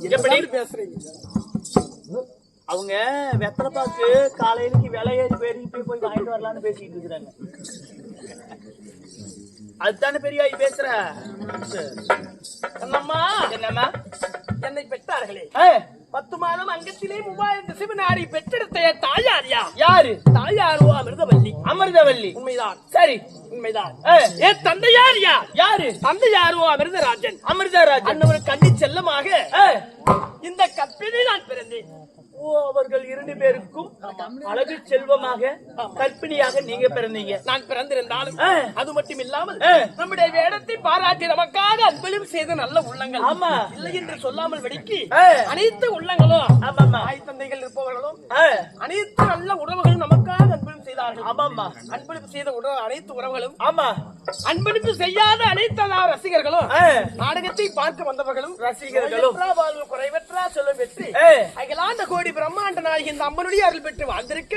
எப்படி? பேசுறீங்க? அவங்க வெத்தலை பாக்கு காலையிலக்கு விலை ஏறி போய் போய் போய் வாங்கிட்டு வரலாம்னு பேசிட்டு இருக்கிறாங்க. அதுதானே பெரியாயி பேசுற? அண்ணம்மா என்னம்மா? என்னை பெற்றார்களே. பத்து மாதம் அங்கத்திலே மூவாயிரம் சிவனாரி பெற்றெடுத்த என் தாயார் யாரு? தாயாரோ அமிர்தவல்லி. அமிர்தவல்லி. உண்மைதான். சரி உண்மைதான். என் தந்தையார் யா யாரு? தந்தையாரோ அமிர்தராஜன். அமிர்தராஜன். அன்னவர் கண்ணி செல்லமாக இந்த கற்பினை நான் பிறந்தேன். அவர்கள் இரண்டு பேருக்கும் அழகு செல்வமாக கற்பிணியாக நீங்க பிறந்தீங்க நான் பிறந்திருந்தாலும். அது மட்டும் இல்லாமல். நம்முடைய வேடத்தை பாராட்டி நமக்காக அன்பளிப்பு செய்த நல்ல உள்ளங்கள் ஆமா. இல்லை என்று சொல்லாமல் வெடிக்கி. அனைத்து உள்ளங்களும் ஆமாம்மா தாய் தந்தைகள் இருப்பவர்களும் அனைத்து நல்ல உறவுகளும் நமக்காக அன்பளிப்பு செய்தார்கள் ஆமாம்மா. அன்பளிப்பு செய்த உறவு அனைத்து உறவுகளும் ஆமா. அன்பளிப்பு செய்யாத அனைத்து ரசிகர்களும் நாடகத்தை பார்க்க வந்தவர்களும் ரசிகர்களும். குறைவற்றா சொல்லும் வெற்றி. அகிலாண்ட கோடி பிரம்மாண்ட நாயகி இந்த அம்மனுடைய அருள் பெற்று வாழ்ந்திருக்க.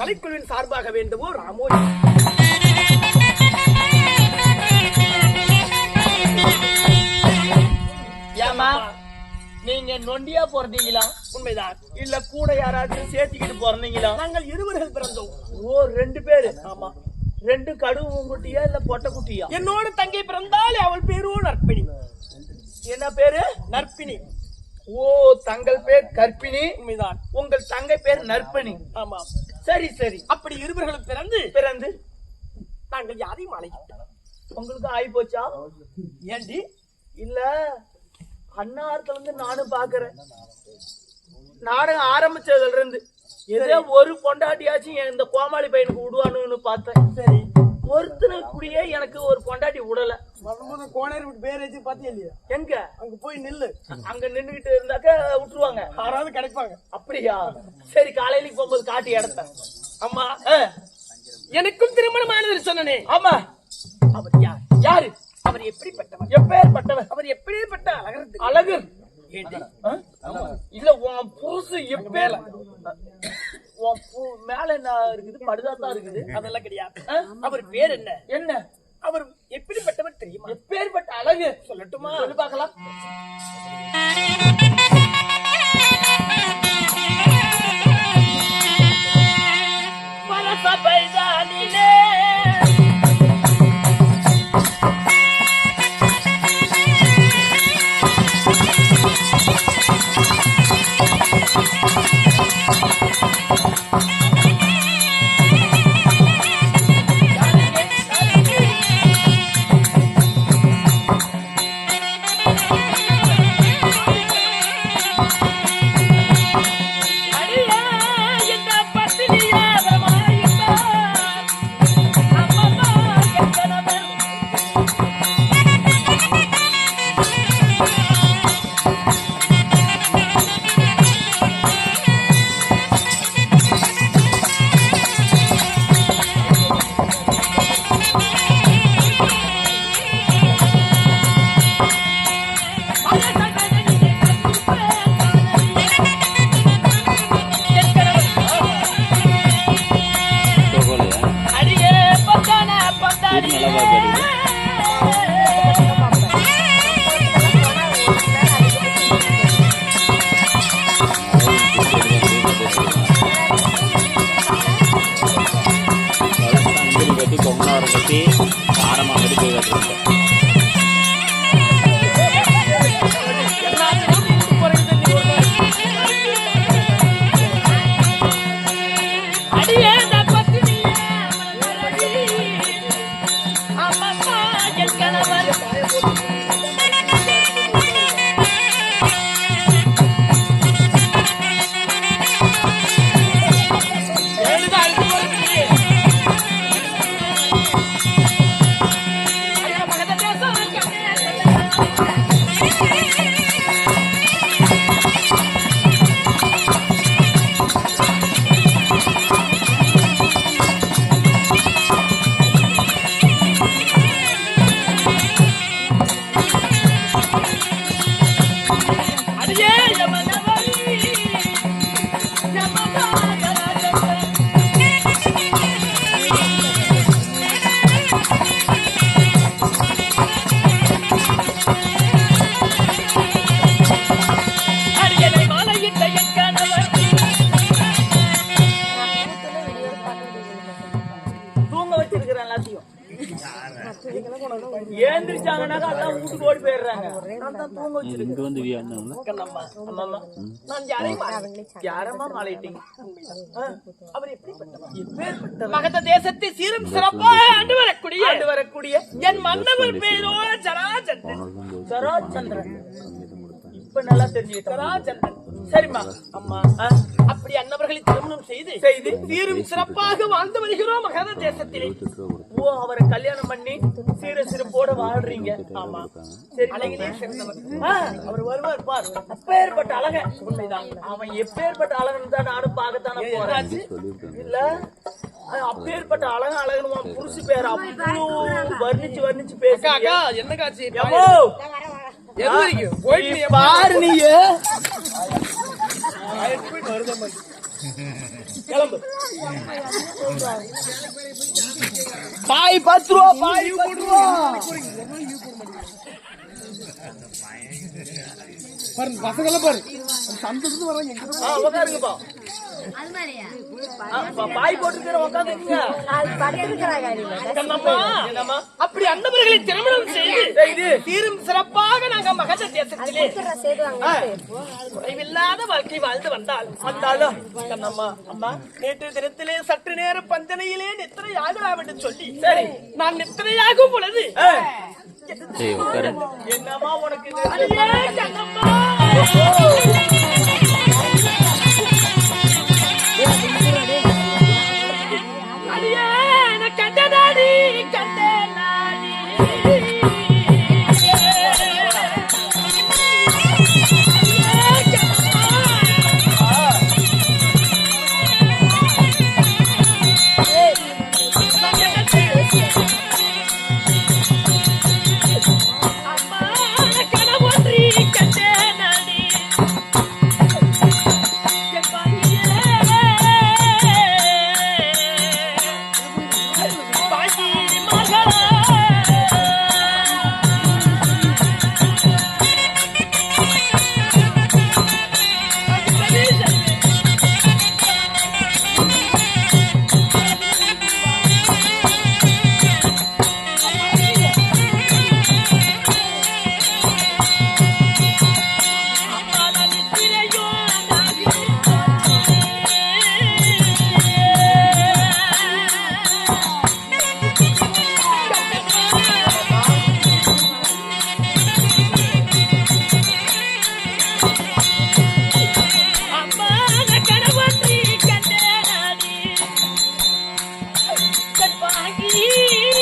கலைக்குழுவின் சார்பாக வேண்டுமோ ராமோ ஏம்மா நீங்க நொண்டியா பிறந்தீங்களா உண்மைதான். இல்ல கூட யாராச்சும் சேர்த்துக்கிட்டு பிறந்தீங்களா? நாங்கள் இருவர்கள் பிறந்தோம். ஓ ரெண்டு பேரு. ஆமா. ரெண்டு கடுவு குட்டியா இல்ல பொட்டை குட்டியா? என்னோட தங்கை பிறந்தாலே அவள் பேரும் நற்பிணி. என்ன பேரு? நற்பிணி. ஓ தங்கள் பேர் கற்பிணி. உண்மைதான். உங்கள் தங்கை பேர் நற்பிணி. ஆமா. சரி சரி. அப்படி இருவர்களும் பிறந்து பிறந்து நாங்கள் யாரையும் அழைக்கிட்டோம் உங்களுக்கு ஆகி போச்சா ஏண்டி? இல்ல அன்னாரத்துல இருந்து நானும் பாக்குறேன். நாடகம் ஆரம்பிச்சதுல இருந்து ஏதோ ஒரு பொண்டாட்டியாச்சும் இந்த கோமாளி பையனுக்கு விடுவானுன்னு பார்த்தேன். சரி. ஒருத்தனை கூடயே எனக்கு ஒரு பொண்டாட்டி விடல. வரும்போது கோணேர் விட்டு பேர் வச்சு பாத்தியா இல்லையா? எங்க? அங்க போய் நில்லு. அங்க நின்னுகிட்டு இருந்தாக்க விட்டுருவாங்க. யாராவது கிடைப்பாங்க. அப்படியா? சரி காலையில போகும்போது காட்டி இடத்த அம்மா ஆ, எனக்கும் திருமணமானது சொன்னனே. ஆமா. அவர் யார்? யாரு? அவர் எப்படிப்பட்டவர்? எப்பேற்பட்டவன் அவர் எப்படிப்பட்ட அழகு ஆ? இல்ல உன் புருசு எப்பேல? உன் மேல என்ன இருக்குது? படுதாத்தான் இருக்குது. அதெல்லாம் கிடையாது? அவர் பேர் என்ன? என்ன? அவர் எப்படிப்பட்டவர் தெரியுமா? எப்பேற்பட்ட அழகு? சொல்லட்டுமா? சொல்லி பார்க்கலாம். கட்டி போய் Thank you. நான் தான் தூங்க வச்சிருக்கேன். இங்க வந்து வியான்னு கண்ணம்மா ஆமாம்மா நான் யாரையும் யாரம்மா மாலையிட்டீங்க அவர் எப்படிப்பட்டவர்? எப்பேற்பட்டவர்? மகத தேசத்தை சீரும் சிறப்பாக ஆண்டு வரக்கூடிய ஆண்டு வரக்கூடிய என் மன்னவர் பேரோ ஜராஜந்தன் சராச்சந்திரன் இப்ப நல்லா தெரிஞ்சுக்கிட்டோம் ஜராஜந்தன் சரிம்மா. அம்மா. அப்படி அன்னவர்களை திருமணம் செய்து செய்து சீரும் சிறப்பாக வாழ்ந்து வருகிறோம் மகத தேசத்திலே. ஓ அவரை கல்யாணம் பண்ணி சீர சிறப்போட வாழ்றீங்க. ஆமா. சரி அழகிலே அவர் வருவார் பார். அப்பேற்பட்ட அழகன் உண்மைதான். அவன் எப்பேற்பட்ட அழகன் தான் நானும் பார்க்கத்தானே போறேன்? இல்ல. அப்பேற்பட்ட அழகன் அழகன் புருஷ பேர் அவ்வளோ வர்ணிச்சு வர்ணிச்சு அக்கா என்ன காட்சி? நீ பாரு நீ கிளம்பு. பாய் பத்து ரூபா பாய் பத்து ரூபா. பாரு பசங்கெல்லாம் பாரு. சந்தோஷத்து வராங்க எங்க உட்காருங்கப்பா பாய் போட்டுருக்கிற உட்காந்துங்க அப்படி அன்னவர்களை திருமணம் செய்து சீரும் சிறப்பாக நாங்க மகத தேசத்திலே. குறைவில்லாத வாழ்க்கை வாழ்ந்து வந்தால் வந்தாலும் அம்மா நேற்று தினத்திலே சற்று நேரம் பந்தனையிலே நித்திரை ஆகலாம் என்று சொல்லி. சரி நான் நித்திரையாகும் பொழுது. என்னம்மா உனக்கு 你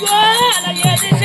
ஏய்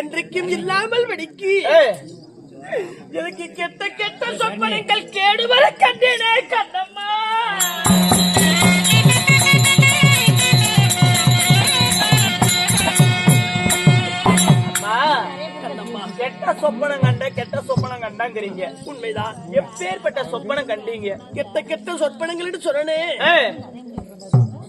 என்றைக்கும் இல்லாமல் வெடிக்கு. எனக்கு கெட்ட கெட்ட சொப்பனங்கள் கேடு வர கண்டேனே கண்ணம்மா. கெட்ட சொப்பனம் கண்ட கெட்ட சொப்பனம் கண்டாங்கிறீங்க. உண்மைதான். எப்பேற்பட்ட சொப்பனம் கண்டீங்க? கெட்ட கெட்ட சொற்பனங்கள் சொன்னனே. ஏ,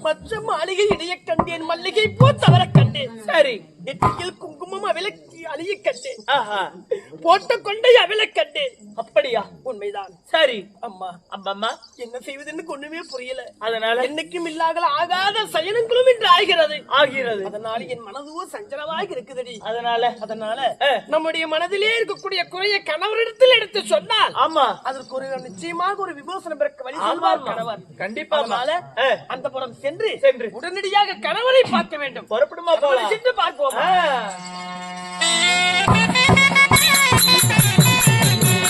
மற்ற மாளிகை இடைய கண்டேன் மல்லிகை பூ தவற கண்டேன். சரி. நெற்றியில் குங்குமம் அவிலக்கி அழிய கண்டேன் ஆஹா. போட்ட கொண்டை அவில கண்டேன் அப்படியா? உண்மைதான். சரி. அம்மா. அம்மம்மா. என்ன செய்வதுன்னு ஒண்ணுமே புரியல. அதனால? என்னைக்கும் இல்லாத ஆகாத சயனங்களும் இன்று ஆகிறது. ஆகிறது. அதனால என் மனதும் சஞ்சலமாக இருக்குதடி. அதனால? அதனால. நம்முடைய மனதிலே இருக்கக்கூடிய குறைய கணவரிடத்தில் எடுத்து சொன்னால் ஆமா. அதற்கு ஒரு நிச்சயமாக ஒரு விமோசனம் பிறக்க வழி சொல்வார். கணவர். கண்டிப்பா அம்மா. அந்த புறம் சென்று சென்று. உடனடியாக கணவரை பார்க்க வேண்டும். புறப்படுமா சென்று பார்ப்போம். Música